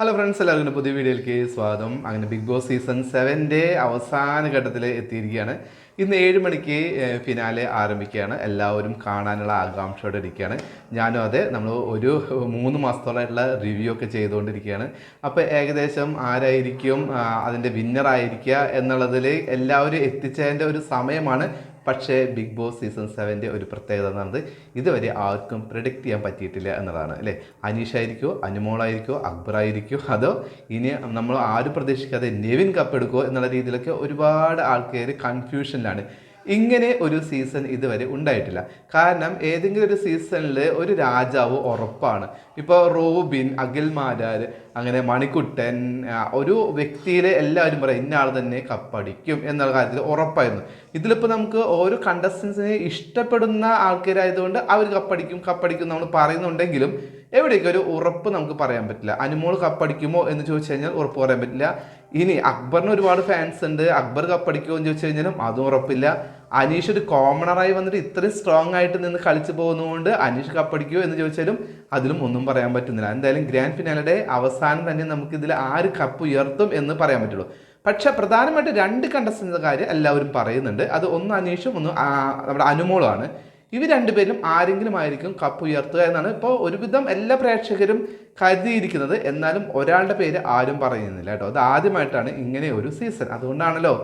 Hello friends എല്ലാവർക്കും പുതിയ വീഡിയോയിലേക്ക് സ്വാഗതം. അങ്ങനെ ബിഗ് ബോസ് സീസൺ സെവന്റെ അവസാന ഘട്ടത്തിൽ എത്തിയിരിക്കുകയാണ്. ഇന്ന് ഏഴ് മണിക്ക് ഫിനാലെ ആരംഭിക്കുകയാണ്. എല്ലാവരും കാണാനുള്ള ആകാംക്ഷയോടെ ഇരിക്കുകയാണ്. ഞാനും അതെ നമ്മൾ ഒരു മൂന്ന് മാസത്തോളമായിട്ടുള്ള റിവ്യൂ ഒക്കെ ചെയ്തുകൊണ്ടിരിക്കുകയാണ്. അപ്പോൾ ഏകദേശം ആരായിരിക്കും അതിന്റെ വിന്നറായിരിക്കുക എന്നുള്ളതിൽ എല്ലാവരും എത്തിച്ചതിന്റെ ഒരു സമയമാണ് പക്ഷേ ബിഗ് ബോസ് സീസൺ സെവന്റെ ഒരു പ്രത്യേകത എന്ന് പറയുന്നത് ഇതുവരെ ആർക്കും പ്രിഡിക്റ്റ് ചെയ്യാൻ പറ്റിയിട്ടില്ല എന്നതാണ് അല്ലേ? അനീഷ് അക്ബർ ആയിരിക്കുമോ അതോ ഇനി നമ്മൾ ആരും പ്രതീക്ഷിക്കാതെ നെവിൻ കപ്പ് എടുക്കുമോ എന്നുള്ള രീതിയിലൊക്കെ ഒരുപാട് ആൾക്കാർ കൺഫ്യൂഷനിലാണ് ഇങ്ങനെ ഒരു സീസൺ ഇതുവരെ ഉണ്ടായിട്ടില്ല. കാരണം ഏതെങ്കിലും ഒരു സീസണിൽ ഒരു രാജാവ് ഉറപ്പാണ്. ഇപ്പോൾ റോബിൻ അഖിൽ മാരാർ അങ്ങനെ മണിക്കുട്ടൻ ഒരു വ്യക്തിയിലെ എല്ലാവരും പറയും ഇന്ന ആൾ തന്നെ കപ്പടിക്കും എന്നുള്ള കാര്യത്തിൽ ഉറപ്പായിരുന്നു. ഇതിലിപ്പോൾ നമുക്ക് ഓരോ കണ്ടസ്റ്റൻസിനെ ഇഷ്ടപ്പെടുന്ന ആൾക്കാരായതുകൊണ്ട് അവർ കപ്പടിക്കും കപ്പടിക്കും നമ്മൾ പറയുന്നുണ്ടെങ്കിലും എവിടേക്ക് ഒരു ഉറപ്പ് നമുക്ക് പറയാൻ പറ്റില്ല? അനുമോൾ കപ്പടിക്കുമോ എന്ന് ചോദിച്ചു കഴിഞ്ഞാൽ ഉറപ്പ് പറയാൻ പറ്റില്ല. ഇനി അക്ബറിന് ഒരുപാട് ഫാൻസ് ഉണ്ട്. അക്ബർ കപ്പടിക്കുമോ എന്ന് ചോദിച്ചു കഴിഞ്ഞാലും അതും ഉറപ്പില്ല. അനീഷ് ഒരു കോമണറായി വന്നിട്ട് ഇത്രയും സ്ട്രോങ് ആയിട്ട് നിന്ന് കളിച്ചു പോകുന്നതുകൊണ്ട് അനീഷ് കപ്പടിക്കുമോ എന്ന് ചോദിച്ചാലും അതിലും ഒന്നും പറയാൻ പറ്റുന്നില്ല. എന്തായാലും ഗ്രാൻഡ് ഫിനാലയുടെ അവസാനം തന്നെ നമുക്ക് ഇതിൽ ആര് കപ്പ് ഉയർത്തും എന്ന് പറയാൻ പറ്റുള്ളൂ. പക്ഷെ പ്രധാനമായിട്ട് രണ്ട് കണ്ടസ്റ്റന്റെ കാര്യം എല്ലാവരും പറയുന്നുണ്ട്. അത് ഒന്ന് അനീഷും ഒന്ന് നമ്മുടെ അനുമോളുമാണ് ഇവർ രണ്ടുപേരും ആരെങ്കിലും ആയിരിക്കും കപ്പ് ഉയർത്തുക എന്നാണ് ഇപ്പോൾ ഒരുവിധം എല്ലാ പ്രേക്ഷകരും കരുതിയിരിക്കുന്നത്. എന്നാലും ഒരാളുടെ പേര് ആരും പറയുന്നില്ല കേട്ടോ. അത് ആദ്യമായിട്ടാണ് ഇങ്ങനെ ഒരു സീസൺ. അതുകൊണ്ടാണല്ലോ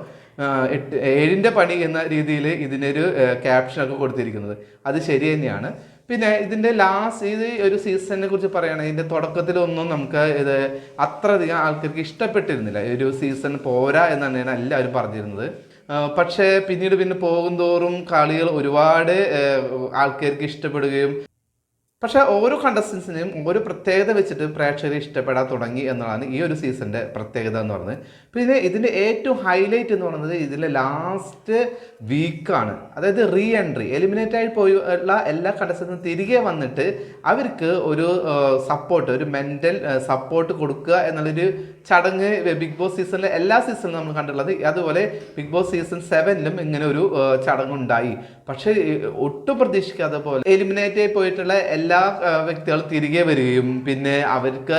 എട്ട് ഏഴിന്റെ പണി എന്ന രീതിയിൽ ഇതിനൊരു ക്യാപ്ഷനൊക്കെ കൊടുത്തിരിക്കുന്നത്. അത് ശരി തന്നെയാണ്. പിന്നെ ഇതിന്റെ ലാസ്റ്റ് ഇത് ഒരു സീസണിനെ കുറിച്ച് പറയുകയാണെങ്കിൽ ഇതിന്റെ തുടക്കത്തിലൊന്നും നമുക്ക് ഇത് അത്രയധികം ആൾക്കാർക്ക് ഇഷ്ടപ്പെട്ടിരുന്നില്ല. ഒരു സീസൺ പോരാ എന്നാണ് ഞാൻ എല്ലാവരും പറഞ്ഞിരുന്നത്. പക്ഷേ പിന്നീട് പിന്നെ പോകുന്തോറും കളികൾ ഒരുപാട് ആൾക്കാർക്ക് ഇഷ്ടപ്പെടുകയും പക്ഷേ ഓരോ കണ്ടസ്റ്റൻസിനെയും ഓരോ പ്രത്യേകത വെച്ചിട്ട് പ്രേക്ഷകരെ ഇഷ്ടപ്പെടാൻ തുടങ്ങി എന്നുള്ളതാണ് ഈ ഒരു സീസണിന്റെ പ്രത്യേകത എന്ന് പറയുന്നത്. പിന്നെ ഇതിന്റെ ഏറ്റവും ഹൈലൈറ്റ് എന്ന് പറയുന്നത് ഇതിലെ ലാസ്റ്റ് വീക്കാണ് അതായത് റീ എൻട്രി എലിമിനേറ്റ് ആയി പോയി ഉള്ള എല്ലാ കണ്ടസ്റ്റൻസും തിരികെ വന്നിട്ട് അവർക്ക് ഒരു സപ്പോർട്ട് ഒരു മെന്റൽ സപ്പോർട്ട് കൊടുക്കുക എന്നുള്ളൊരു ചടങ്ങ് ബിഗ് ബോസ് സീസണിലെ എല്ലാ സീസണിലും നമ്മൾ കണ്ടുള്ളത് അതുപോലെ ബിഗ് ബോസ് സീസൺ സെവനിലും ഇങ്ങനെ ഒരു ചടങ്ങുണ്ടായി പക്ഷേ ഒട്ടും പ്രതീക്ഷിക്കാതെ പോലെ എലിമിനേറ്റ് ആയി പോയിട്ടുള്ള എല്ലാ ആ, വ്യക്തികളും തിരികെ വരികയും പിന്നെ അവർക്ക്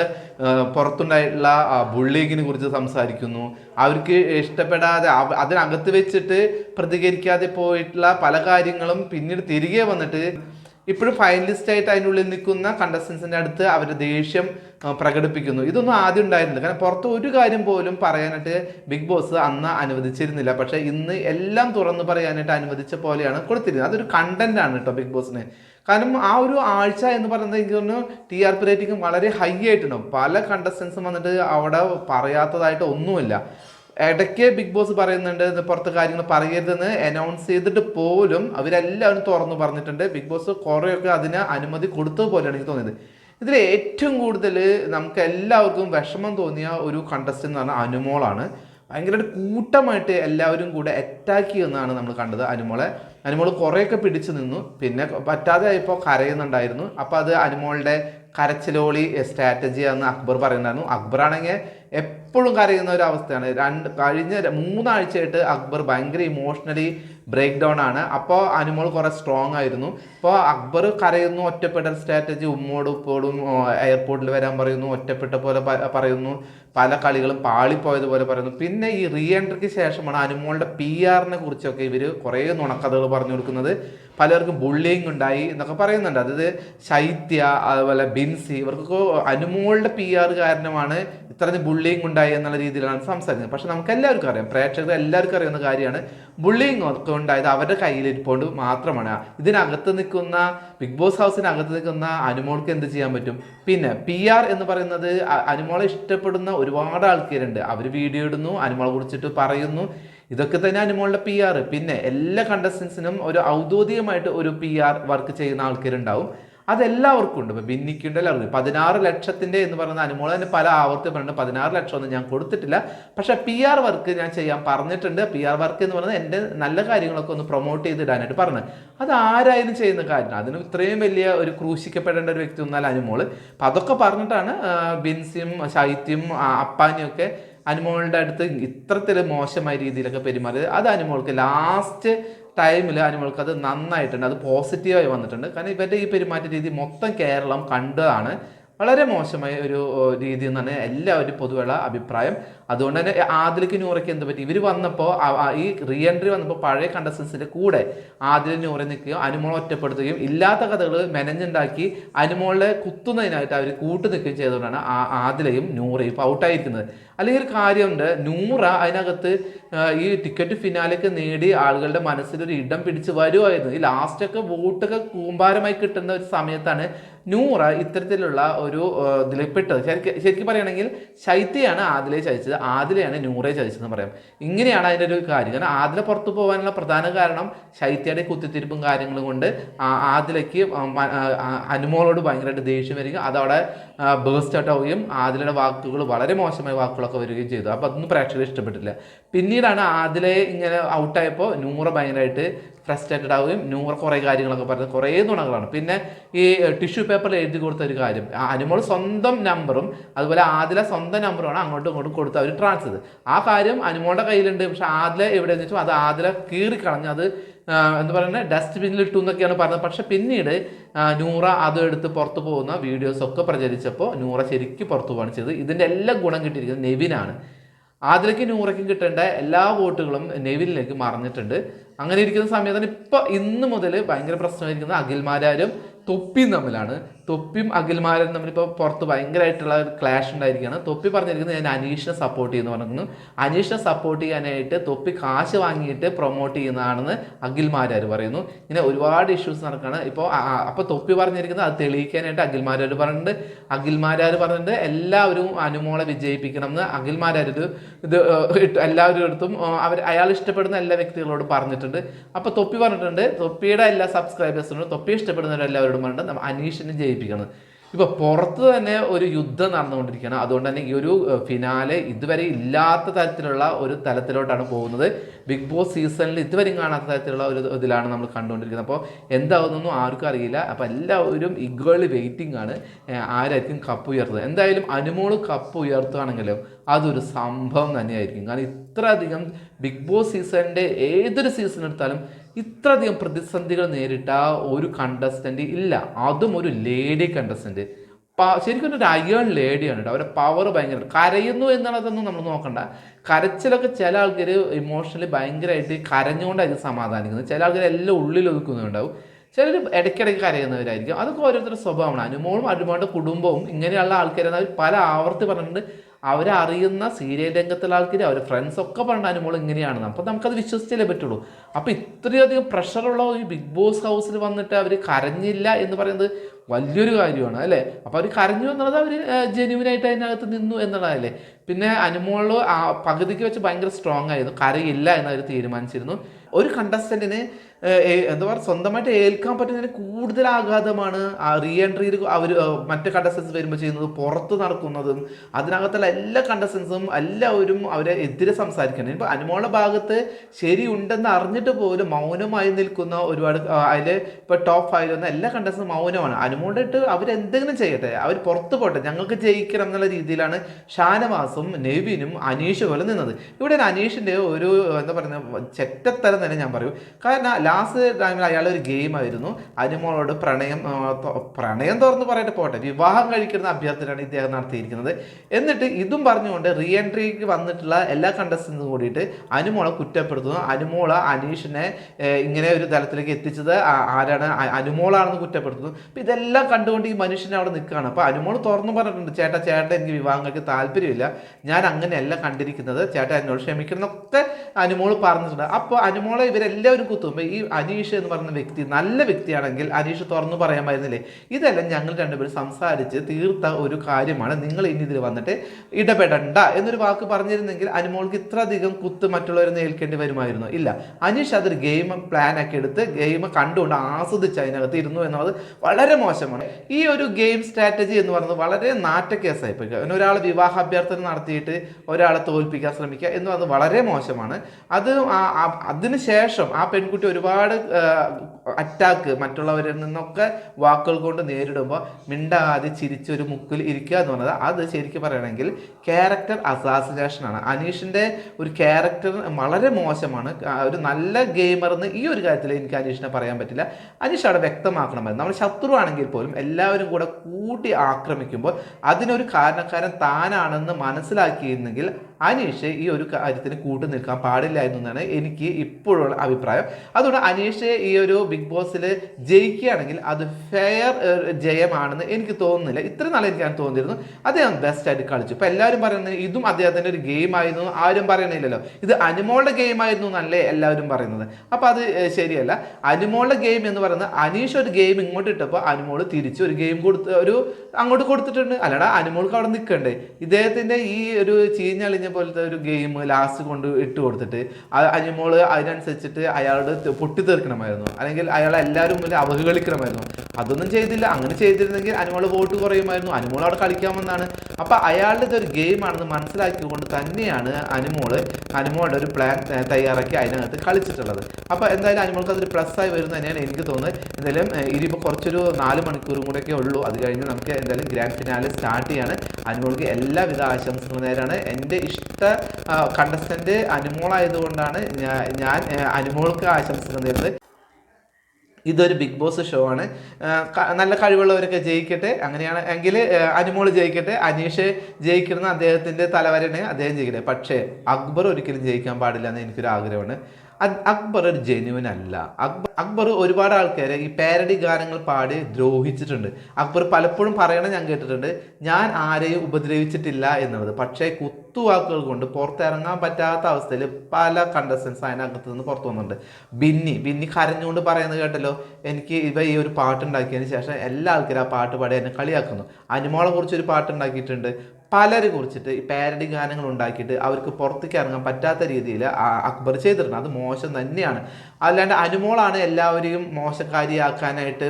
പുറത്തുണ്ടായിട്ടുള്ള ബുള്ളിങ്ങിനെ കുറിച്ച് സംസാരിക്കുന്നു. അവർക്ക് ഇഷ്ടപ്പെടാതെ അതിനകത്ത് വെച്ചിട്ട് പ്രതികരിക്കാതെ പോയിട്ടുള്ള പല കാര്യങ്ങളും പിന്നീട് തിരികെ വന്നിട്ട് ഇപ്പോഴും ഫൈനലിസ്റ്റ് ആയിട്ട് അതിനുള്ളിൽ നിൽക്കുന്ന കണ്ടസ്റ്റൻസിന്റെ അടുത്ത് അവർ ദേഷ്യം പ്രകടിപ്പിക്കുന്നു. ഇതൊന്നും ആദ്യം ഉണ്ടായിരുന്നില്ല. കാരണം പുറത്ത് ഒരു കാര്യം പോലും പറയാനായിട്ട് ബിഗ് ബോസ് അന്ന് അനുവദിച്ചിരുന്നില്ല. പക്ഷേ ഇന്ന് എല്ലാം തുറന്നു പറയാനായിട്ട് അനുവദിച്ച പോലെയാണ് കൊടുത്തിരുന്നത്. അതൊരു കണ്ടന്റ് ആണ് കേട്ടോ ബിഗ് ബോസിന്. കാരണം ആ ഒരു ആഴ്ച എന്ന് പറയുന്നത് എനിക്ക് തോന്നുന്നു ടി ആർ പി റേറ്റിംഗ് വളരെ ഹൈ ആയിട്ടുണ്ടാവും. പല കണ്ടസ്റ്റൻസും വന്നിട്ട് അവിടെ പറയാത്തതായിട്ട് ഒന്നുമില്ല. ഇടയ്ക്ക് ബിഗ് ബോസ് പറയുന്നുണ്ട് പുറത്ത് കാര്യങ്ങൾ പറയരുതെന്ന് അനൗൺസ് ചെയ്തിട്ട് പോലും അവരെല്ലാവരും തുറന്നു പറഞ്ഞിട്ടുണ്ട്. ബിഗ് ബോസ് കുറേയൊക്കെ അതിന് അനുമതി കൊടുത്തത് പോലെയാണ് എനിക്ക് തോന്നിയത്. ഇതിൽ ഏറ്റവും കൂടുതൽ നമുക്ക് എല്ലാവർക്കും വിഷമം തോന്നിയ ഒരു കണ്ടസ്റ്റന്റ് എന്ന് പറഞ്ഞാൽ അനുമോളാണ്. ഭയങ്കരമായിട്ട് കൂട്ടമായിട്ട് എല്ലാവരും കൂടെ അറ്റാക്ക് ചെയ്യുന്നതാണ് നമ്മൾ കണ്ടത്. അനുമോളെ അനുമോൾ കുറേയൊക്കെ പിടിച്ചു നിന്നു. പിന്നെ പറ്റാതെ ഇപ്പോൾ കരയുന്നുണ്ടായിരുന്നു. അപ്പോൾ അത് അനുമോളുടെ കരച്ചിലോളി സ്ട്രാറ്റജി ആണെന്ന് അക്ബർ പറയുന്നുണ്ടായിരുന്നു. അക്ബർ ആണെങ്കിൽ എപ്പോഴും കരയുന്ന ഒരു അവസ്ഥയാണ്. രണ്ട് കഴിഞ്ഞ മൂന്നാഴ്ചയായിട്ട് അക്ബർ ഭയങ്കര ഇമോഷണലി ബ്രേക്ക് ഡൗൺ ആണ്. അപ്പോൾ അനുമോൾ കുറേ സ്ട്രോങ് ആയിരുന്നു. അപ്പോൾ അക്ബർ കരയുന്നു ഒറ്റപ്പെട്ട സ്ട്രാറ്റജി ഉമ്മോടും ഉപ്പോടും എയർപോർട്ടിൽ വരാൻ പറയുന്നു ഒറ്റപ്പെട്ട പോലെ പറയുന്നു. പല കളികളും പാളിപ്പോയതുപോലെ പറയുന്നു. പിന്നെ ഈ റീ എൻട്രിക്ക് ശേഷമാണ് അനുമോളുടെ പി ആറിനെ കുറിച്ചൊക്കെ ഇവർ കുറേ നുണക്കഥകൾ പറഞ്ഞു കൊടുക്കുന്നത്. പലർക്കും ബുള്ളിങ് ഉണ്ടായി എന്നൊക്കെ പറയുന്നുണ്ട്. അതായത് ശൈത്യ അതുപോലെ ബിൻസി ഇവർക്കൊക്കെ അനുമോളുടെ പി ആർ കാരണമാണ് ഇത്രയും ബുള്ളിങ് ഉണ്ടായി എന്നുള്ള രീതിയിലാണ് സംസാരിക്കുന്നത്. പക്ഷെ നമുക്ക് എല്ലാവർക്കും അറിയാം പ്രേക്ഷകർ എല്ലാവർക്കും അറിയുന്ന കാര്യമാണ്. ബുള്ളിങ് ഒക്കെ ഉണ്ടായത് അവരുടെ കയ്യിലിരിപ്പോണ്ട് മാത്രമാണ്. ഇതിനകത്ത് നിൽക്കുന്ന ബിഗ് ബോസ് ഹൗസിനകത്ത് നിൽക്കുന്ന അനുമോൾക്ക് എന്ത് ചെയ്യാൻ പറ്റും? പിന്നെ പി ആർ എന്ന് പറയുന്നത് അനുമോളെ ഇഷ്ടപ്പെടുന്ന ഒരുപാട് ആൾക്കാരുണ്ട്. അവർ വീഡിയോ ഇടുന്നു അനുമോളെ കുറിച്ചിട്ട് പറയുന്നു. ഇതൊക്കെ തന്നെ അനുമോളുടെ പി ആർ പിന്നെ എല്ലാ കണ്ടസ്റ്റൻസിനും ഒരു ഔദ്യോഗികമായിട്ട് ഒരു പി ആർ വർക്ക് ചെയ്യുന്ന ആൾക്കാരുണ്ടാവും. അതെല്ലാവർക്കും ഉണ്ട്. ഇപ്പം ബിന്നിക്കുണ്ട് എല്ലാവർക്കും പതിനാറ് ലക്ഷത്തിന്റെ എന്ന് പറയുന്ന അനുമോൾ തന്നെ പല ആവർത്തി പറഞ്ഞിട്ട് പതിനാറ് ലക്ഷം ഒന്നും ഞാൻ കൊടുത്തിട്ടില്ല. പക്ഷേ പി ആർ വർക്ക് ഞാൻ ചെയ്യാൻ പറഞ്ഞിട്ടുണ്ട്. പി ആർ വർക്ക് എന്ന് പറയുന്നത് എന്റെ നല്ല കാര്യങ്ങളൊക്കെ ഒന്ന് പ്രൊമോട്ട് ചെയ്ത് ഇടാനായിട്ട് പറഞ്ഞത് അത് ആരായാലും ചെയ്യുന്ന കാര്യം അതിന് ഇത്രയും വലിയ ഒരു ക്രൂശിക്കപ്പെടേണ്ട ഒരു വ്യക്തി ഒന്നാൽ അനുമോൾ അപ്പം അതൊക്കെ പറഞ്ഞിട്ടാണ് ബിൻസിയും ശൈത്യം അപ്പാനും അപ്പാനിയും ഒക്കെ അനുമോളുടെ അടുത്ത് ഇത്രത്തിൽ മോശമായ രീതിയിലൊക്കെ പെരുമാറിയത്. അത് അനുമോൾക്ക് ലാസ്റ്റ് ടൈമിൽ അനിമൾക്ക് അത് നന്നായിട്ടുണ്ട്. അത് പോസിറ്റീവായി വന്നിട്ടുണ്ട്. കാരണം ഇവരുടെ ഈ പെരുമാറ്റ രീതി മൊത്തം കേരളം കണ്ടതാണ്. വളരെ മോശമായ ഒരു രീതി എന്നാണ് എല്ലാവരും പൊതുവെയുള്ള അഭിപ്രായം. അതുകൊണ്ട് തന്നെ ആദിലേക്ക് നൂറയ്ക്ക് എന്ത് പറ്റി? ഇവർ വന്നപ്പോൾ ഈ റീഎൻട്രി വന്നപ്പോൾ പഴയ കണ്ടസ്റ്റൻസിന്റെ കൂടെ ആദിൽ നൂറ നിൽക്കുകയും അനുമോളെ ഒറ്റപ്പെടുത്തുകയും ഇല്ലാത്ത കഥകൾ മെനഞ്ഞുണ്ടാക്കി അനുമോളെ കുത്തുന്നതിനായിട്ട് അവർ കൂട്ടു നിൽക്കുകയും ചെയ്തുകൊണ്ടാണ് ആദിലയും നൂറയും ഇപ്പോൾ ഔട്ടായിരിക്കുന്നത്. അല്ലെങ്കിൽ ഒരു കാര്യമുണ്ട് നൂറ അതിനകത്ത് ഈ ടിക്കറ്റ് ഫിനാലൊക്കെ നേടി ആളുകളുടെ മനസ്സിൽ ഒരു ഇടം പിടിച്ച് വരുമായിരുന്നു ഈ ലാസ്റ്റൊക്കെ വോട്ടൊക്കെ കൂമ്പാരമായി കിട്ടുന്ന ഒരു സമയത്താണ് നൂറ ഇത്തരത്തിലുള്ള ഒരു ഇതിൽപ്പെട്ടത് ഇതിൽ പെട്ടത് ശരിക്കും ശരിക്കും പറയുകയാണെങ്കിൽ ശൈത്യയാണ് ആദിലെ ചതിച്ചത്. ആദിലെയാണ് നൂറെ ചതിച്ചതെന്ന് പറയാം. ഇങ്ങനെയാണ് അതിന്റെ ഒരു കാര്യം. കാരണം ആദില പുറത്തു പോകാനുള്ള പ്രധാന കാരണം ശൈത്യയുടെ കുത്തിത്തിരിപ്പും കാര്യങ്ങളും കൊണ്ട് ആദിലയ്ക്ക് അനുമോളോട് ഭയങ്കരമായിട്ട് ദേഷ്യം വരിക അതവിടെ ബേസ്റ്റ് ഔട്ട് ആവുകയും ആദിലയുടെ വാക്കുകൾ വളരെ മോശമായ വാക്കുകളൊക്കെ വരികയും ചെയ്തു. അപ്പോൾ അതൊന്നും പ്രേക്ഷകർ ഇഷ്ടപ്പെട്ടില്ല. പിന്നീടാണ് ആദിലെ ഇങ്ങനെ ഔട്ടായപ്പോൾ നൂറ് ഭയങ്കരമായിട്ട് ഫ്രസ്ട്രേറ്റഡ് ആവുകയും നൂറ് കുറേ കാര്യങ്ങളൊക്കെ പറഞ്ഞത് കുറേ നുണകളാണ്. പിന്നെ ഈ ടിഷ്യൂ പേപ്പറിൽ എഴുതി കൊടുത്ത ഒരു കാര്യം. അനുമോൾ സ്വന്തം നമ്പറും അതുപോലെ ആദില സ്വന്തം നമ്പറുമാണ് അങ്ങോട്ടും ഇങ്ങോട്ടും കൊടുത്ത് അവർ ട്രാൻസ് ചെയ്ത് ആ കാര്യം അനുമോളുടെ കയ്യിലുണ്ട്. പക്ഷെ ആദില എവിടെയെന്ന് വെച്ചാൽ അത് ആദില കീറിക്കളഞ്ഞ് അത് എന്ന് പറയുന്നത് ഡസ്റ്റ്ബിന്നിൽ ഇട്ടു എന്നൊക്കെയാണ് പറഞ്ഞത്. പക്ഷെ പിന്നീട് നൂറ അത് എടുത്ത് പുറത്തു പോകുന്ന വീഡിയോസൊക്കെ പ്രചരിച്ചപ്പോൾ നൂറ ശരിക്കും പുറത്തു പോവാണ് ചെയ്തത്. ഇതിന്റെ എല്ലാം ഗുണം കിട്ടിയിരിക്കുന്നത് നെവിനാണ്. ആദിലേക്ക് നൂറയ്ക്കും കിട്ടേണ്ട എല്ലാ വോട്ടുകളും നെവിനിലേക്ക് മറഞ്ഞിട്ടുണ്ട്. അങ്ങനെ ഇരിക്കുന്ന സമയത്താണ് ഇപ്പം ഇന്ന് മുതൽ ഭയങ്കര പ്രശ്നമായിരിക്കുന്നത് അഖിൽമാരാരും തൊപ്പിയും തമ്മിലാണ്. തൊപ്പിയും അഖിൽമാരും തമ്മിലിപ്പോൾ പുറത്ത് ഭയങ്കരമായിട്ടുള്ള ഒരു ക്ലാഷ് ഉണ്ടായിരിക്കുകയാണ്. തൊപ്പി പറഞ്ഞിരിക്കുന്നത് ഞാൻ അനീഷിനെ സപ്പോർട്ട് ചെയ്യുന്നു പറഞ്ഞു അനീഷിനെ സപ്പോർട്ട് ചെയ്യാനായിട്ട് തൊപ്പി കാശ് വാങ്ങിയിട്ട് പ്രൊമോട്ട് ചെയ്യുന്നതാണെന്ന് അഖിൽമാരാർ പറയുന്നു. ഇങ്ങനെ ഒരുപാട് ഇഷ്യൂസ് നടക്കുകയാണ്. ഇപ്പോൾ അപ്പോൾ തൊപ്പി പറഞ്ഞിരിക്കുന്നത് അത് തെളിയിക്കാനായിട്ട് അഖിൽമാരാർ പറഞ്ഞിട്ടുണ്ട്. അഖിൽമാരാർ പറഞ്ഞിട്ട് എല്ലാവരും അനുമോളെ വിജയിപ്പിക്കണം എന്ന് അഖിൽമാരാർ ഒരു ഇത് എല്ലാവരുടെ എടുത്തും അവർ അയാൾ ഇഷ്ടപ്പെടുന്ന എല്ലാ വ്യക്തികളോടും പറഞ്ഞിട്ടുണ്ട്. അപ്പോൾ തൊപ്പി പറഞ്ഞിട്ടുണ്ട് തൊപ്പിയുടെ എല്ലാ സബ്സ്ക്രൈബേഴ്സിനോടും തൊപ്പി ഇഷ്ടപ്പെടുന്നവരെല്ലാവരോടും പറഞ്ഞിട്ട് അനീഷിനെ അനീഷിനെ ജയിപ്പിക്കണം ഇപ്പോൾ പുറത്ത് തന്നെ ഒരു യുദ്ധം നടന്നുകൊണ്ടിരിക്കുകയാണ്. അതുകൊണ്ട് തന്നെ ഈ ഒരു ഫിനാലെ ഇതുവരെ ഇല്ലാത്ത തരത്തിലുള്ള ഒരു തലത്തിലോട്ടാണ് പോകുന്നത്. ബിഗ് ബോസ് സീസണിൽ ഇതുവരെയും കാണാത്ത തരത്തിലുള്ള ഒരു ഇതിലാണ് നമ്മൾ കണ്ടുകൊണ്ടിരിക്കുന്നത്. അപ്പോൾ എന്താവുന്നൊന്നും ആർക്കും അറിയില്ല. അപ്പോൾ എല്ലാവരും ഇഗ്വേളി വെയിറ്റിംഗ് ആണ് ആരായിരിക്കും കപ്പ് ഉയർത്തുന്നത് എന്തായാലും അനുമോൾ കപ്പ് ഉയർത്തുകയാണെങ്കിലും അതൊരു സംഭവം തന്നെയായിരിക്കും. കാരണം ഇത്രയധികം ബിഗ് ബോസ് സീസണിന്റെ ഏതൊരു സീസൺ എടുത്താലും ഇത്രയധികം പ്രതിസന്ധികൾ നേരിട്ട ഒരു കണ്ടസ്റ്റന്റ് ഇല്ല. അതും ഒരു ലേഡി കണ്ടസ്റ്റന്റ് ശരിക്കും ഒരു അയൺ ലേഡിയാണ് കേട്ടോ അവരുടെ പവർ ഭയങ്കര കരയുന്നു എന്നുള്ളതൊന്നും നമ്മൾ നോക്കണ്ട. കരച്ചിലൊക്കെ ചില ആൾക്കാർ ഇമോഷണലി ഭയങ്കരമായിട്ട് കരഞ്ഞുകൊണ്ടായിരിക്കും സമാധാനിക്കുന്നത്. ചില ആൾക്കാർ എല്ലാം ഉള്ളിൽ ഒതുക്കുന്നുണ്ടാവും. ചിലർ ഇടയ്ക്കിടയ്ക്ക് കരയുന്നവരായിരിക്കും. അതൊക്കെ ഓരോരുത്തരുടെ സ്വഭാവമാണ്. അനുമോളും അനുമോളുടെ കുടുംബവും ഇങ്ങനെയുള്ള ആൾക്കാരെന്ന് പല ആവർത്തി പറഞ്ഞിട്ടുണ്ട്. അവരറിയുന്ന സീരിയൽ രംഗത്തുള്ള ആൾക്കാർ അവർ ഫ്രണ്ട്സ് ഒക്കെ പറഞ്ഞ അനുമോൾ ഇങ്ങനെയാണെന്ന് അപ്പോൾ നമുക്കത് വിശ്വസിച്ചല്ലേ പറ്റുള്ളൂ. അപ്പോൾ ഇത്രയധികം പ്രഷറുള്ള ഒരു ബിഗ് ബോസ് ഹൗസിൽ വന്നിട്ട് അവർ കരഞ്ഞില്ല എന്ന് പറയുന്നത് വലിയൊരു കാര്യമാണ് അല്ലേ? അപ്പോൾ അവർ കരഞ്ഞു എന്നുള്ളത് അവർ ജെന്യൂനായിട്ട് അതിനകത്ത് നിന്നു എന്നുള്ളതല്ലേ. പിന്നെ അനുമോൾ ആ പകുതിക്ക് വെച്ച് ഭയങ്കര സ്ട്രോങ് ആയിരുന്നു. കരയില്ല എന്ന് അവർ തീരുമാനിച്ചിരുന്നു. ഒരു കണ്ടസ്റ്റന്റിന് എന്താ പറയുക സ്വന്തമായിട്ട് ഏൽക്കാൻ പറ്റുന്നതിന് കൂടുതൽ ആഘാതമാണ് ആ റീ എൻട്രിയിൽ അവർ മറ്റ് കണ്ടസ്റ്റൻസ് വരുമ്പോൾ ചെയ്യുന്നത് പുറത്ത് നടക്കുന്നതും അതിനകത്തുള്ള എല്ലാ കണ്ടസ്റ്റൻസും എല്ലാവരും അവരെ എതിരെ സംസാരിക്കണം. ഇപ്പോൾ അനുമോളുടെ ഭാഗത്ത് ശരിയുണ്ടെന്ന് അറിഞ്ഞിട്ട് പോലും മൗനമായി നിൽക്കുന്ന ഒരുപാട് അതിൽ ഇപ്പോൾ ടോപ്പ് ഫൈവ് വന്ന എല്ലാ കണ്ടസ്റ്റൻസും മൗനമാണ്. അനുമോളുടെ ഇട്ട് അവരെന്തെങ്കിലും ചെയ്യട്ടെ? അവർ പുറത്തു പോട്ടെ. ഞങ്ങൾക്ക് ജയിക്കണം എന്നുള്ള രീതിയിലാണ് ഷാനവാസും നെവിനും അനീഷ് പോലെ നിന്നത്. ഇവിടെ അനീഷിന്റെ ഒരു എന്താ പറയുക ചെറ്റത്തരം തന്നെ ഞാൻ പറയും. കാരണം ലാസ്റ്റ് ടൈമിൽ അയാൾ ഒരു ഗെയിം ആയിരുന്നു. അനുമോളോട് പ്രണയം പ്രണയം തുറന്ന് പറയട്ടെ പോട്ടെ. വിവാഹം കഴിക്കുന്ന അഭ്യർത്ഥനയാണ് ഇദ്ദേഹം നടത്തിയിരിക്കുന്നത്. എന്നിട്ട് ഇതും പറഞ്ഞുകൊണ്ട് റീ എൻട്രിക്ക് വന്നിട്ടുള്ള എല്ലാ കണ്ടസ്റ്റൻസും കൂടിയിട്ട് അനുമോളെ കുറ്റപ്പെടുത്തുന്നു. അനുമോള അനീഷിനെ ഇങ്ങനെ ഒരു തലത്തിലേക്ക് എത്തിച്ചത് ആരാണ്? അനുമോളാണെന്ന് കുറ്റപ്പെടുത്തുന്നു. ഇതെല്ലാം കണ്ടുകൊണ്ട് ഈ മനുഷ്യൻ അവിടെ നിൽക്കുകയാണ്. അപ്പോൾ അനുമോൾ തുറന്നു പറഞ്ഞിട്ടുണ്ട് ചേട്ടാ ചേട്ടൻ എനിക്ക് വിവാഹങ്ങൾക്ക് താല്പര്യമില്ല. ഞാൻ അങ്ങനെയല്ല കണ്ടിരിക്കുന്നത്. ചേട്ടാ എന്നോട് ക്ഷമിക്കണമെന്നൊക്കെ അനുമോൾ പറഞ്ഞിട്ടുണ്ട്. അപ്പോൾ അനുമോളെ ഇവരെല്ലാവരും കുത്തുമ്പോൾ ഈ അനീഷ് എന്ന് പറയുന്ന വ്യക്തി നല്ല വ്യക്തിയാണെങ്കിൽ അനീഷ് തുറന്നു പറയാൻ പറ്റുന്നില്ലേ ഇതെല്ലാം ഞങ്ങൾ രണ്ടുപേരും സംസാരിച്ച് തീർത്ത ഒരു കാര്യമാണ്. നിങ്ങൾ ഇനി ഇതിൽ വന്നിട്ട് ഇടപെടണ്ട എന്നൊരു വാക്ക് പറഞ്ഞിരുന്നെങ്കിൽ അനുമോൾക്ക് ഇത്ര അധികം കുത്ത് മറ്റുള്ളവരെ നേൽക്കേണ്ടി വരുമായിരുന്നു. ഇല്ല അനീഷ് അതൊരു ഗെയിം പ്ലാൻ ആക്കി എടുത്ത് ഗെയിം കണ്ടുകൊണ്ട് ആസ്വദിച്ച് അതിനകത്ത് ഇരുന്നു എന്നുള്ളത് വളരെ മോശമാണ്. ഈ ഒരു ഗെയിം സ്ട്രാറ്റജി എന്ന് പറയുന്നത് വളരെ നാറ്റ കേസായി പോയി. ഒരാൾ വിവാഹ അഭ്യർത്ഥന നടത്തിയിട്ട് ഒരാളെ തോൽപ്പിക്കാൻ ശ്രമിക്കുക എന്ന് പറയുന്നത് വളരെ മോശമാണ്. അത് ആ- ആ- പെൺകുട്ടി ഒരുപാട് അറ്റാക്ക് മറ്റുള്ളവരിൽ നിന്നൊക്കെ വാക്കുകൾ കൊണ്ട് നേരിടുമ്പോൾ മിണ്ടാതെ ചിരിച്ചൊരു മുക്കിൽ ഇരിക്കുക എന്ന് പറയുന്നത് അത് ശരിക്കും പറയുകയാണെങ്കിൽ ക്യാരക്ടർ അസാസിനേഷൻ ആണ്. അനീഷിന്റെ ഒരു ക്യാരക്ടർ വളരെ മോശമാണ്. ഒരു നല്ല ഗെയിമർ എന്ന് ഈ ഒരു കാര്യത്തിൽ എനിക്ക് അനീഷിനെ പറയാൻ പറ്റില്ല. അനീഷ് അവിടെ വ്യക്തമാക്കണമായിരുന്നു. നമ്മൾ ശത്രു ആണെങ്കിൽ പോലും എല്ലാവരും കൂടെ കൂട്ടി ആക്രമിക്കുമ്പോൾ അതിനൊരു കാരണക്കാരൻ താനാണെന്ന് മനസ്സിലാക്കിയിരുന്നെങ്കിൽ അനീഷ് ഈ ഒരു കാര്യത്തിന് കൂട്ടു നിൽക്കാൻ പാടില്ല എന്നാണ് എനിക്ക് ഇപ്പോഴുള്ള അഭിപ്രായം. അതുകൊണ്ട് അനീഷ് ഈ ഒരു ബിഗ് ബോസിൽ ജയിക്കുകയാണെങ്കിൽ അത് ഫെയർ ജയമാണെന്ന് എനിക്ക് തോന്നുന്നില്ല. ഇത്ര നാളെ എനിക്ക് ഞാൻ തോന്നിയിരുന്നു. അദ്ദേഹം ബെസ്റ്റ് ആയിട്ട് കളിച്ചു. ഇപ്പം എല്ലാവരും പറയുന്നത് ഇതും അദ്ദേഹത്തിന്റെ ഒരു ഗെയിം ആയിരുന്നു ആരും പറയണില്ലല്ലോ. ഇത് അനുമോളുടെ ഗെയിം ആയിരുന്നു എന്നല്ലേ എല്ലാവരും പറയുന്നത്. അപ്പോൾ അത് ശരിയല്ല. അനുമോളുടെ ഗെയിം എന്ന് പറയുന്നത് അനീഷ് ഒരു ഗെയിം ഇങ്ങോട്ട് ഇട്ടപ്പോൾ അനുമോൾ തിരിച്ച് ഒരു ഗെയിം കൊടുത്ത് ഒരു അങ്ങോട്ട് കൊടുത്തിട്ടുണ്ട്. അല്ലടാ അനുമോൾക്ക് അവിടെ നിൽക്കണ്ടേ ഇദ്ദേഹത്തിന്റെ ഈ ഒരു ചീഞ്ഞളിഞ്ഞ പോലത്തെ ഒരു ഗെയിം ലാസ്റ്റ് കൊണ്ട് ഇട്ട് കൊടുത്തിട്ട് അനുമോൾ അതിനനുസരിച്ചിട്ട് അയാളുടെ പൊട്ടിത്തെറിക്കണമായിരുന്നു. അല്ലെങ്കിൽ അയാളെ എല്ലാവരും മുന്നിൽ അവഹേളിക്കണമായിരുന്നു. അതൊന്നും ചെയ്തില്ല. അങ്ങനെ ചെയ്തിരുന്നെങ്കിൽ അനിമോൾ വോട്ട് കുറയുമായിരുന്നു. അനിമോൾ അവിടെ കളിക്കാമെന്നാണ്. അപ്പൊ അയാളുടെ ഇതൊരു ഗെയിമാണെന്ന് മനസ്സിലാക്കിക്കൊണ്ട് തന്നെയാണ് അനിമോൾ അനിമോളുടെ ഒരു പ്ലാൻ തയ്യാറാക്കി അതിനകത്ത് കളിച്ചിട്ടുള്ളത്. അപ്പൊ എന്തായാലും അനിമോൾക്ക് അതൊരു പ്ലസ് ആയി വരുന്നത് തന്നെയാണ് എനിക്ക് തോന്നുന്നത്. എന്തായാലും ഇനിയിപ്പോൾ കുറച്ചൊരു നാല് മണിക്കൂറും കൂടെയൊക്കെ ഉള്ളൂ. അത് കഴിഞ്ഞ് നമുക്ക് എന്തായാലും ഗ്രാൻഡ് ഫിനാലെ സ്റ്റാർട്ട് ചെയ്യാണ്. അനിമോൾക്ക് എല്ലാവിധ ആശംസകളും നേരാണ്. എന്റെ ഇഷ്ട കണ്ടസ്റ്റന്റ് അനുമോളായതുകൊണ്ടാണ് ഞാൻ അനുമോൾക്ക് ആശംസകൾ നേരുന്നത്. ഇതൊരു ബിഗ് ബോസ് ഷോ ആണ്. നല്ല കഴിവുള്ളവരൊക്കെ ജയിക്കട്ടെ. അങ്ങനെയാണ് എങ്കിൽ അനുമോൾ ജയിക്കട്ടെ. അനീഷ് ജയിക്കുന്ന അദ്ദേഹത്തിന്റെ തലവരനെ അദ്ദേഹം ജയിക്കട്ടെ പക്ഷേ അക്ബർ ഒരിക്കലും ജയിക്കാൻ പാടില്ല എന്ന് എനിക്കൊരു ആഗ്രഹമാണ് അക്ബർ ഒരു ജെന്യുവൻ അല്ല. അക്ബർ അക്ബർ ഒരുപാട് ആൾക്കാരെ ഈ പാരഡി ഗാനങ്ങൾ പാടി ദ്രോഹിച്ചിട്ടുണ്ട്. അക്ബർ പലപ്പോഴും പറയണം ഞാൻ കേട്ടിട്ടുണ്ട് ഞാൻ ആരെയും ഉപദ്രവിച്ചിട്ടില്ല എന്നുള്ളത്. പക്ഷേ കുത്തുവാക്കുകൾ കൊണ്ട് പുറത്തിറങ്ങാൻ പറ്റാത്ത അവസ്ഥയിൽ പല കണ്ടസ്റ്റൻസ് അതിനകത്ത് നിന്ന് പുറത്തു വന്നിട്ടുണ്ട്. ബിന്നി ബിന്നി കരഞ്ഞുകൊണ്ട് പറയുന്നത് കേട്ടല്ലോ? എനിക്ക് ഇവ ഈ ഒരു പാട്ട് ഉണ്ടാക്കിയതിന് ശേഷം എല്ലാ ആൾക്കാരും ആ പാട്ട് പാടി എന്നെ കളിയാക്കുന്നു. അനുമോളെ കുറിച്ചൊരു പാട്ട് ഉണ്ടാക്കിയിട്ടുണ്ട്. പലരെ കുറിച്ചിട്ട് ഈ പാരഡി ഗാനങ്ങൾ ഉണ്ടാക്കിയിട്ട് അവർക്ക് പുറത്തേക്ക് ഇറങ്ങാൻ പറ്റാത്ത രീതിയിൽ അക്ബർ ചെയ്തിട്ടുണ്ട്. അത് മോശം തന്നെയാണ്. അല്ലാണ്ട് അനുമോളാണ് എല്ലാവരെയും മോശക്കാരിയാക്കാനായിട്ട്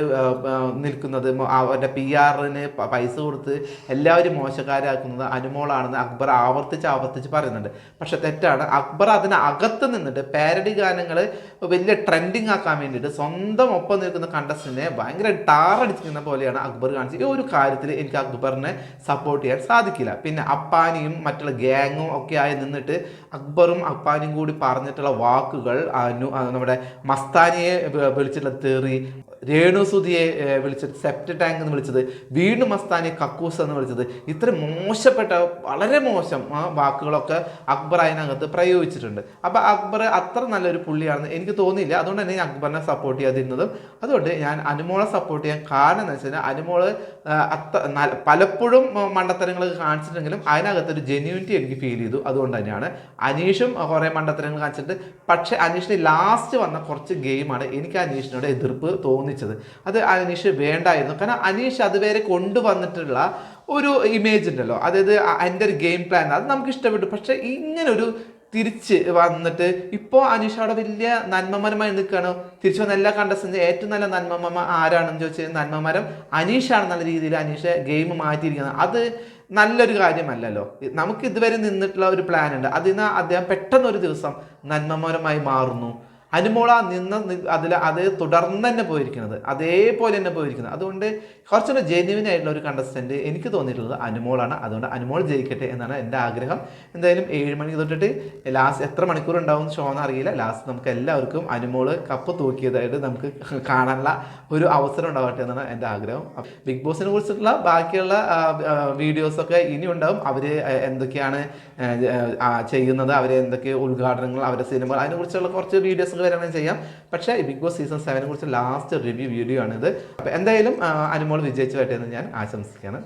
നിൽക്കുന്നത്. അവരുടെ പി ആറിന് പൈസ കൊടുത്ത് എല്ലാവരും മോശക്കാരാക്കുന്നത് അനുമോളാണെന്ന് അക്ബർ ആവർത്തിച്ച് ആവർത്തിച്ച് പറയുന്നുണ്ട്. പക്ഷെ തെറ്റാണ്. അക്ബർ അതിനകത്ത് നിന്നിട്ട് പാരഡി ഗാനങ്ങൾ വലിയ ട്രെൻഡിങ് ആക്കാൻ വേണ്ടിയിട്ട് സ്വന്തം ഒപ്പം നിൽക്കുന്ന കണ്ടസ്റ്റിനെ ഭയങ്കര ടാറടിച്ചിരിക്കുന്ന പോലെയാണ് അക്ബർ കാണിച്ചത്. ഈ ഒരു കാര്യത്തിൽ എനിക്ക് അക്ബറിനെ സപ്പോർട്ട് ചെയ്യാൻ സാധിക്കില്ല. പിന്നെ അപ്പാനിയും മറ്റുള്ള ഗ്യാങ്ങും ഒക്കെ ആയി നിന്നിട്ട് അക്ബറും അപ്പാനിയും കൂടി പറഞ്ഞിട്ടുള്ള വാക്കുകൾ നമ്മുടെ മസ്താനിയെ വിളിച്ചിട്ടുള്ള തെറി രേണുസുതിയെ സുധിയെ വിളിച്ചത് സെപ്റ്റ് ടാങ്ക് എന്ന് വിളിച്ചത് വീണ്ടും മസ്താനി കക്കൂസ് എന്ന് വിളിച്ചത്. ഇത്ര മോശപ്പെട്ട വളരെ മോശം വാക്കുകളൊക്കെ അക്ബർ അതിനകത്ത് പ്രയോഗിച്ചിട്ടുണ്ട്. അപ്പോൾ അക്ബർ അത്ര നല്ലൊരു പുള്ളിയാണെന്ന് എനിക്ക് തോന്നിയില്ല. അതുകൊണ്ട് തന്നെ ഞാൻ അക്ബറിനെ സപ്പോർട്ട് ചെയ്യാതിരുന്നതും അതുകൊണ്ട് ഞാൻ അനുമോളെ സപ്പോർട്ട് ചെയ്യാൻ കാരണം എന്ന് വെച്ച് കഴിഞ്ഞാൽ അനുമോൾ അത്ര പലപ്പോഴും മണ്ടത്തരങ്ങൾ കാണിച്ചിട്ടെങ്കിലും അതിനകത്ത് ഒരു ജെന്യൂനിറ്റി എനിക്ക് ഫീൽ ചെയ്തു. അതുകൊണ്ട് തന്നെയാണ്. അനീഷും കുറേ മണ്ടത്തരങ്ങൾ കാണിച്ചിട്ട് പക്ഷേ അനീഷിന് ലാസ്റ്റ് വന്ന കുറച്ച് ഗെയിമാണ് എനിക്ക് അനീഷിനോട് എതിർപ്പ് തോന്നിച്ചത്. അത് അനീഷ് വേണ്ടായിരുന്നു. കാരണം അനീഷ് അതുവരെ കൊണ്ടുവന്നിട്ടുള്ള ഒരു ഇമേജ് ഉണ്ടല്ലോ. അതായത് എന്റെ ഒരു ഗെയിം പ്ലാൻ അത് നമുക്ക് ഇഷ്ടപ്പെട്ടു. പക്ഷേ ഇങ്ങനൊരു തിരിച്ച് വന്നിട്ട് ഇപ്പോൾ അനീഷ് അവിടെ വലിയ നന്മമരമായി നിൽക്കുകയാണ്. തിരിച്ചു വന്ന എല്ലാ കണ്ടസ്റ്റൻസ് ഏറ്റവും നല്ല നന്മമ ആരാണെന്ന് ചോദിച്ചാൽ നന്മമരം അനീഷാണ് നല്ല രീതിയിൽ അനീഷ് ഗെയിം മാറ്റിയിരിക്കുന്നത്. അത് നല്ലൊരു കാര്യമല്ലല്ലോ. നമുക്ക് ഇതുവരെ നിന്നിട്ടുള്ള ഒരു പ്ലാൻ ഉണ്ട്. അതിന് അദ്ദേഹം പെട്ടെന്ന് ഒരു ദിവസം നന്മമരമായി മാറുന്നു. അനുമോള നിന്ന് അതിൽ അത് തുടർന്ന് തന്നെ പോയിരിക്കുന്നത്. അതേപോലെ തന്നെ പോയിരിക്കുന്നത്. അതുകൊണ്ട് കുറച്ചുകൂടെ ജെന്യുവിൻ ആയിട്ടുള്ള ഒരു കണ്ടസ്റ്റന്റ് എനിക്ക് തോന്നിയിട്ടുള്ളത് അനുമോളാണ്. അതുകൊണ്ട് അനുമോൾ ജയിക്കട്ടെ എന്നാണ് എന്റെ ആഗ്രഹം. എന്തായാലും ഏഴ് മണി തൊട്ടിട്ട് ലാസ്റ്റ് എത്ര മണിക്കൂർ ഉണ്ടാവും ഷോ എന്ന് അറിയില്ല. ലാസ്റ്റ് നമുക്ക് എല്ലാവർക്കും അനുമോൾ കപ്പ് തൂക്കിയതായിട്ട് നമുക്ക് കാണാനുള്ള ഒരു അവസരം ഉണ്ടാവട്ടെ എന്നാണ് എന്റെ ആഗ്രഹം. ബിഗ് ബോസിനെ കുറിച്ചിട്ടുള്ള ബാക്കിയുള്ള വീഡിയോസൊക്കെ ഇനി ഉണ്ടാവും അവർ എന്തൊക്കെയാണ് ചെയ്യുന്നത് അവർ എന്തൊക്കെ ഉദ്ഘാടനങ്ങൾ അവരുടെ സിനിമകൾ അതിനെക്കുറിച്ചുള്ള കുറച്ച് വീഡിയോസ് വരണമെങ്കിൽ ചെയ്യാം. പക്ഷേ ബിഗ് ബോസ് സീസൺ സെവനെ കുറിച്ച് ലാസ്റ്റ് റിവ്യൂ വീഡിയോ ആണിത്. അപ്പോൾ എന്തായാലും അനുമോൾ വിജയിച്ചു വരട്ടെ എന്ന് ഞാൻ ആശംസിക്കുകയാണ്.